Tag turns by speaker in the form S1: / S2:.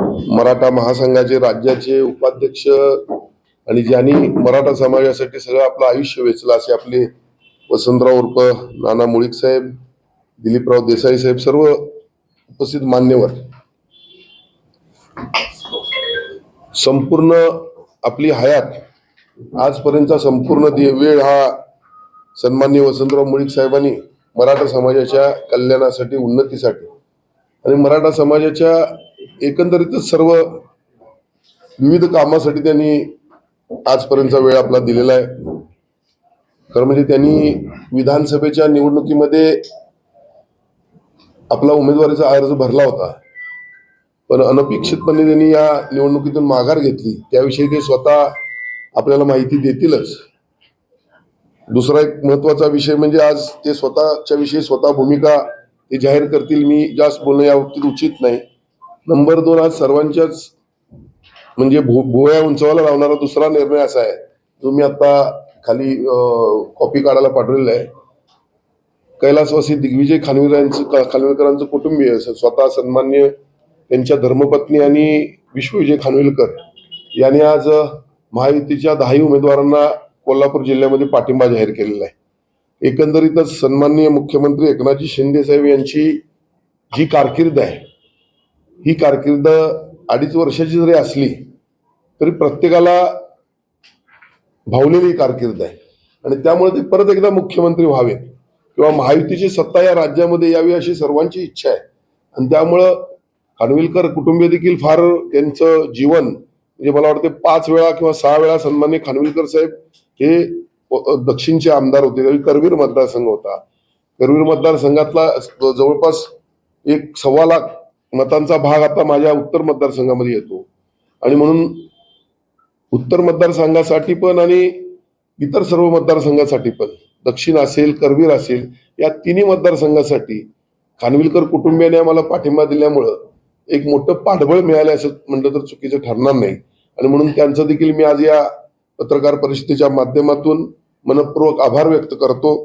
S1: मराठा महासंघाचे राज्याचे उपाध्यक्ष आणि ज्यांनी मराठा समाजासाठी सगळं आपलं आयुष्य वेचलं असे आपले वसंतराव उर्फ नाना मुळीक साहेब दिलीपराव देसाई साहेब सर्व उपस्थित मान्यवर. संपूर्ण आपली हयात आजपर्यंतचा संपूर्ण वेळ हा सन्माननीय वसंतराव मुळीक साहेबांनी मराठा समाजाच्या कल्याणासाठी उन्नतीसाठी आणि मराठा समाजाच्या एकंदरीतच सर्व विविध कामासाठी त्यांनी आजपर्यंतचा वेळ आपला दिलेला आहे. खरं म्हणजे त्यांनी विधानसभेच्या निवडणुकीमध्ये आपला उमेदवारीचा अर्ज भरला होता. पण अनपेक्षितपणे त्यांनी या निवडणुकीतून माघार घेतली. त्याविषयी ते स्वतः आपल्याला माहिती देतीलच. दुसरा एक महत्त्वाचा विषय म्हणजे आज ते स्वतःच्या विषयी स्वतः भूमिका ते जाहीर करतील मी जास्त बोलणं या बाबतीत उचित नाही. नंबर दोन आज सर्वांच्याच म्हणजे भु भुवया उंचवायला लावणारा दुसरा निर्णय असा आहे. जो मी आता खाली कॉपी काढायला पाठवलेला आहे. कैलासवासी दिग्विजय खानविरांचं खानविलकरांचं कुटुंबीय स्वतः सन्मान्य त्यांच्या धर्मपत्नी आणि विश्वविजय खानविलकर यांनी आज महायुतीच्या दहाही उमेदवारांना कोल्हापूर जिल्ह्यामध्ये पाठिंबा जाहीर केलेला आहे. एकंदरीतच सन्माननीय मुख्यमंत्री एकनाथजी शिंदे साहेब यांची जी कारकीर्द आहे ही कारकीर्द अडीच वर्षाची जरी असली तरी प्रत्येकाला भावलेली कारकीर्द आहे. आणि त्यामुळे ते परत एकदा मुख्यमंत्री व्हावेत. किंवा महायुतीची सत्ता या राज्यामध्ये यावी अशी सर्वांची इच्छा आहे. आणि त्यामुळं खानविलकर कुटुंबीय देखील फार त्यांचं जीवन म्हणजे मला वाटते पाच वेळा किंवा सहा वेळा सन्मान्य खानविलकर साहेब हे दक्षिणचे आमदार होते. त्यावेळी करवीर मतदारसंघ होता. करवीर मतदारसंघातला जवळपास एक सव्वा लाख मतांचा भाग आता माझ्या उत्तर मतदारसंघामध्ये येतो. आणि म्हणून उत्तर मतदारसंघासाठी पण आणि इतर सर्व मतदारसंघासाठी पण दक्षिण असेल करवीर असेल या तिन्ही मतदारसंघासाठी खानविलकर कुटुंबियाने आम्हाला पाठिंबा दिल्यामुळं एक मोठं पाठबळ मिळालं असं म्हटलं तर चुकीचं ठरणार नाही. आणि म्हणून त्यांचं देखील मी आज या पत्रकार परिषदेच्या माध्यमातून मनपूर्वक आभार व्यक्त करतो.